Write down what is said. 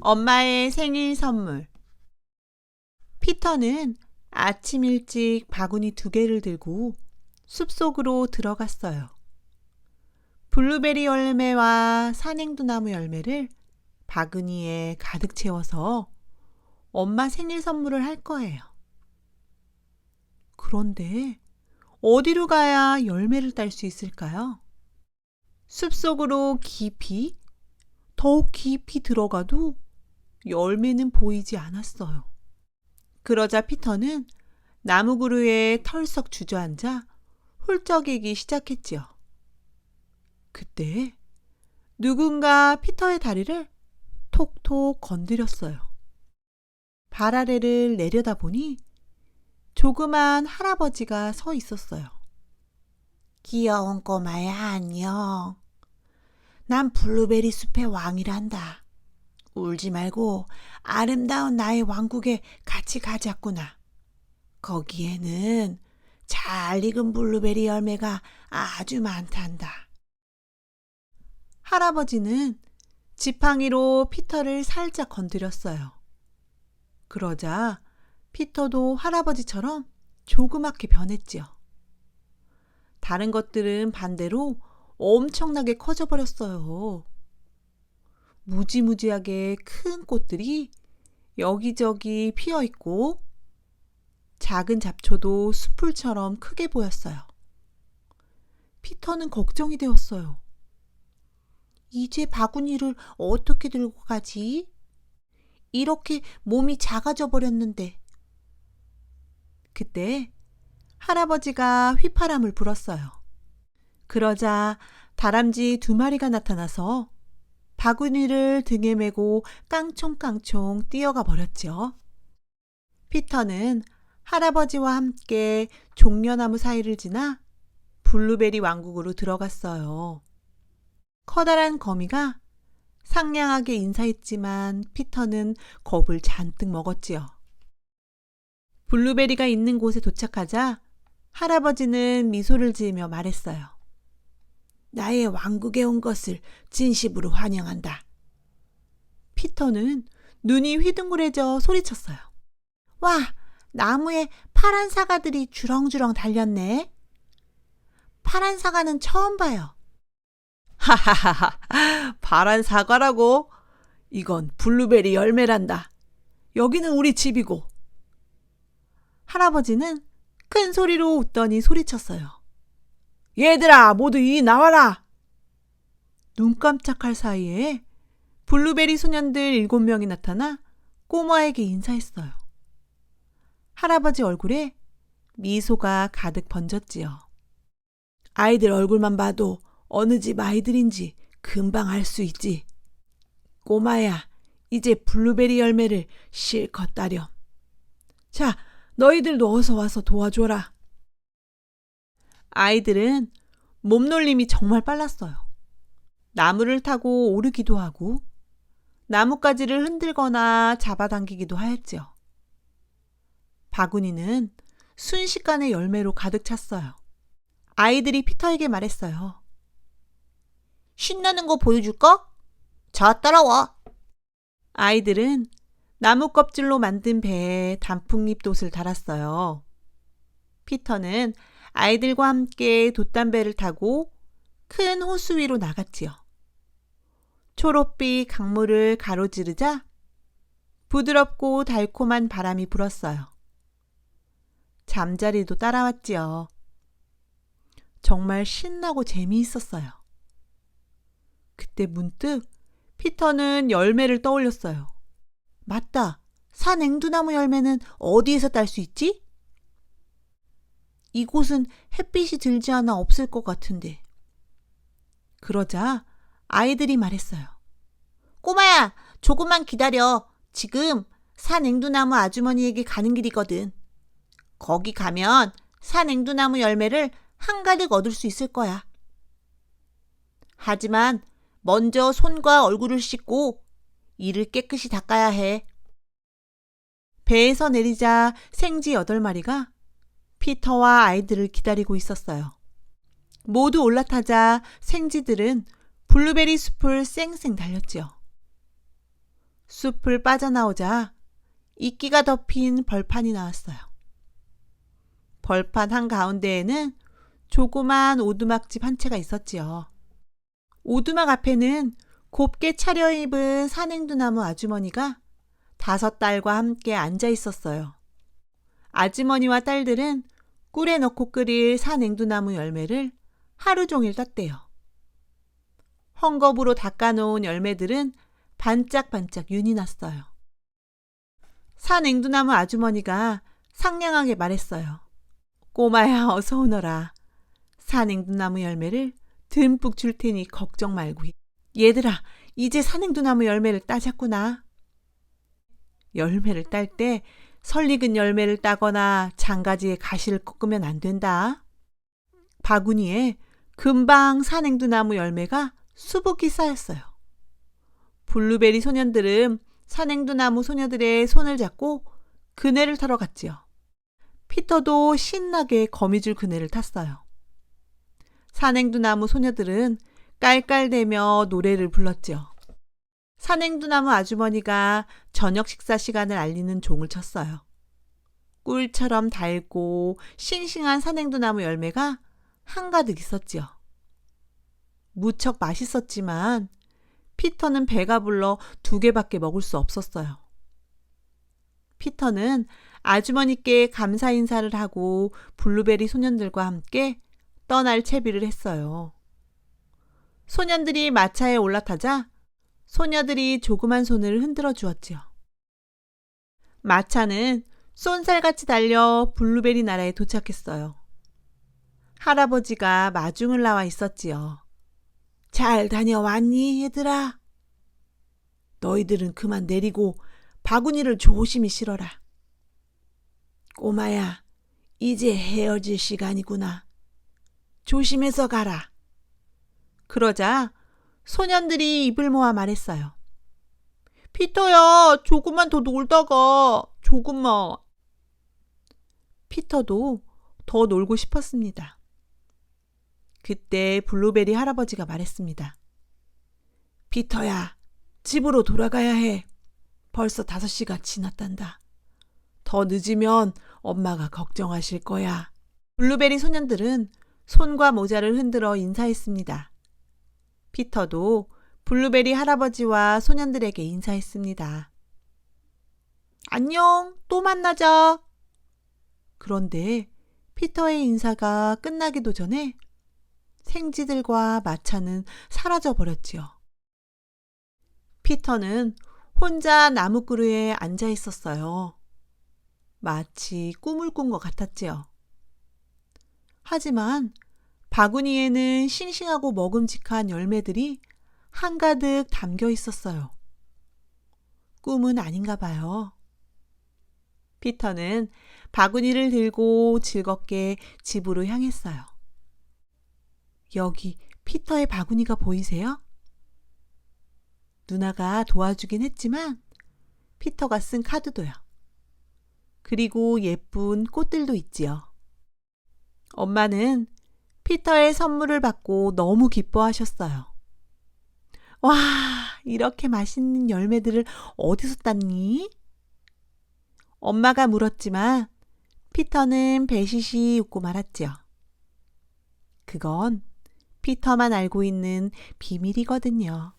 엄마의 생일 선물. 피터는 아침 일찍 바구니 두 개를 들고 숲속으로 들어갔어요. 블루베리 열매와 산행두나무 열매를 바구니에 가득 채워서 엄마 생일 선물을 할 거예요. 그런데 어디로 가야 열매를 딸 수 있을까요? 숲속으로 깊이, 더욱 깊이 들어가도 열매는 보이지 않았어요. 그러자 피터는 나무 그루에 털썩 주저앉아 훌쩍이기 시작했지요. 그때 누군가 피터의 다리를 톡톡 건드렸어요. 발 아래를 내려다보니 조그만 할아버지가 서 있었어요. 귀여운 꼬마야, 안녕. 난 블루베리 숲의 왕이란다. 울지 말고 아름다운 나의 왕국에 같이 가자꾸나. 거기에는 잘 익은 블루베리 열매가 아주 많단다. 할아버지는 지팡이로 피터를 살짝 건드렸어요. 그러자 피터도 할아버지처럼 조그맣게 변했지요. 다른 것들은 반대로 엄청나게 커져버렸어요. 무지무지하게 큰 꽃들이 여기저기 피어 있고 작은 잡초도 수풀처럼 크게 보였어요. 피터는 걱정이 되었어요. 이제 바구니를 어떻게 들고 가지? 이렇게 몸이 작아져 버렸는데. 그때 할아버지가 휘파람을 불었어요. 그러자 다람쥐 두 마리가 나타나서 바구니를 등에 메고 깡총깡총 뛰어가 버렸죠. 피터는 할아버지와 함께 종려나무 사이를 지나 블루베리 왕국으로 들어갔어요. 커다란 거미가 상냥하게 인사했지만 피터는 겁을 잔뜩 먹었지요. 블루베리가 있는 곳에 도착하자 할아버지는 미소를 지으며 말했어요. 나의 왕국에 온 것을 진심으로 환영한다. 피터는 눈이 휘둥그레져 소리쳤어요. 와, 나무에 파란 사과들이 주렁주렁 달렸네. 파란 사과는 처음 봐요. 하하하하, 파란 사과라고? 이건 블루베리 열매란다. 여기는 우리 집이고. 할아버지는 큰 소리로 웃더니 소리쳤어요. 얘들아, 모두 이 나와라! 눈 깜짝할 사이에 블루베리 소년들 일곱 명이 나타나 꼬마에게 인사했어요. 할아버지 얼굴에 미소가 가득 번졌지요. 아이들 얼굴만 봐도 어느 집 아이들인지 금방 알 수 있지. 꼬마야, 이제 블루베리 열매를 실컷 따렴. 자, 너희들도 어서 와서 도와줘라. 아이들은 몸놀림이 정말 빨랐어요. 나무를 타고 오르기도 하고 나뭇가지를 흔들거나 잡아당기기도 하였지요. 바구니는 순식간에 열매로 가득 찼어요. 아이들이 피터에게 말했어요. 신나는 거 보여줄까? 자, 따라와. 아이들은 나무 껍질로 만든 배에 단풍잎 돛을 달았어요. 피터는 아이들과 함께 돛담배를 타고 큰 호수 위로 나갔지요. 초록빛 강물을 가로지르자 부드럽고 달콤한 바람이 불었어요. 잠자리도 따라왔지요. 정말 신나고 재미있었어요. 그때 문득 피터는 열매를 떠올렸어요. 맞다. 산 앵두나무 열매는 어디에서 딸 수 있지? 이곳은 햇빛이 들지 않아 없을 것 같은데. 그러자 아이들이 말했어요. 꼬마야, 조금만 기다려. 지금 산 앵두나무 아주머니에게 가는 길이거든. 거기 가면 산 앵두나무 열매를 한가득 얻을 수 있을 거야. 하지만 먼저 손과 얼굴을 씻고 이를 깨끗이 닦아야 해. 배에서 내리자 생쥐 여덟 마리가 피터와 아이들을 기다리고 있었어요. 모두 올라타자 생쥐들은 블루베리 숲을 쌩쌩 달렸지요. 숲을 빠져나오자 이끼가 덮인 벌판이 나왔어요. 벌판 한 가운데에는 조그만 오두막집 한 채가 있었지요. 오두막 앞에는 곱게 차려입은 산행두나무 아주머니가 다섯 딸과 함께 앉아 있었어요. 아주머니와 딸들은 꿀에 넣고 끓일 산행두나무 열매를 하루 종일 땄대요. 헝겊으로 닦아놓은 열매들은 반짝반짝 윤이 났어요. 산행두나무 아주머니가 상냥하게 말했어요. 꼬마야 어서 오너라. 산행두나무 열매를 듬뿍 줄 테니 걱정 말고. 얘들아 이제 산행두나무 열매를 따자꾸나. 열매를 딸 때 설익은 열매를 따거나 장가지에 가시를 꺾으면 안 된다. 바구니에 금방 산행두나무 열매가 수북히 쌓였어요. 블루베리 소년들은 산행두나무 소녀들의 손을 잡고 그네를 타러 갔지요. 피터도 신나게 거미줄 그네를 탔어요. 산행두나무 소녀들은 깔깔대며 노래를 불렀지요. 산행두나무 아주머니가 저녁 식사 시간을 알리는 종을 쳤어요. 꿀처럼 달고 싱싱한 산행두나무 열매가 한가득 있었지요. 무척 맛있었지만 피터는 배가 불러 두 개밖에 먹을 수 없었어요. 피터는 아주머니께 감사 인사를 하고 블루베리 소년들과 함께 떠날 채비를 했어요. 소년들이 마차에 올라타자 소녀들이 조그만 손을 흔들어 주었지요. 마차는 쏜살같이 달려 블루베리 나라에 도착했어요. 할아버지가 마중을 나와 있었지요. 잘 다녀왔니, 얘들아? 너희들은 그만 내리고 바구니를 조심히 실어라. 꼬마야, 이제 헤어질 시간이구나. 조심해서 가라. 그러자 소년들이 입을 모아 말했어요. 피터야, 조금만 더 놀다가, 조금만. 피터도 더 놀고 싶었습니다. 그때 블루베리 할아버지가 말했습니다. 피터야, 집으로 돌아가야 해. 벌써 다섯 시가 지났단다. 더 늦으면 엄마가 걱정하실 거야. 블루베리 소년들은 손과 모자를 흔들어 인사했습니다. 피터도 블루베리 할아버지와 소년들에게 인사했습니다. 안녕, 또 만나자. 그런데 피터의 인사가 끝나기도 전에 생쥐들과 마차는 사라져 버렸지요. 피터는 혼자 나무 그루에 앉아 있었어요. 마치 꿈을 꾼 것 같았지요. 하지만 바구니에는 싱싱하고 먹음직한 열매들이 한가득 담겨 있었어요. 꿈은 아닌가 봐요. 피터는 바구니를 들고 즐겁게 집으로 향했어요. 여기 피터의 바구니가 보이세요? 누나가 도와주긴 했지만 피터가 쓴 카드도요. 그리고 예쁜 꽃들도 있지요. 엄마는 피터의 선물을 받고 너무 기뻐하셨어요. 와, 이렇게 맛있는 열매들을 어디서 땄니? 엄마가 물었지만 피터는 배시시 웃고 말았지요. 그건 피터만 알고 있는 비밀이거든요.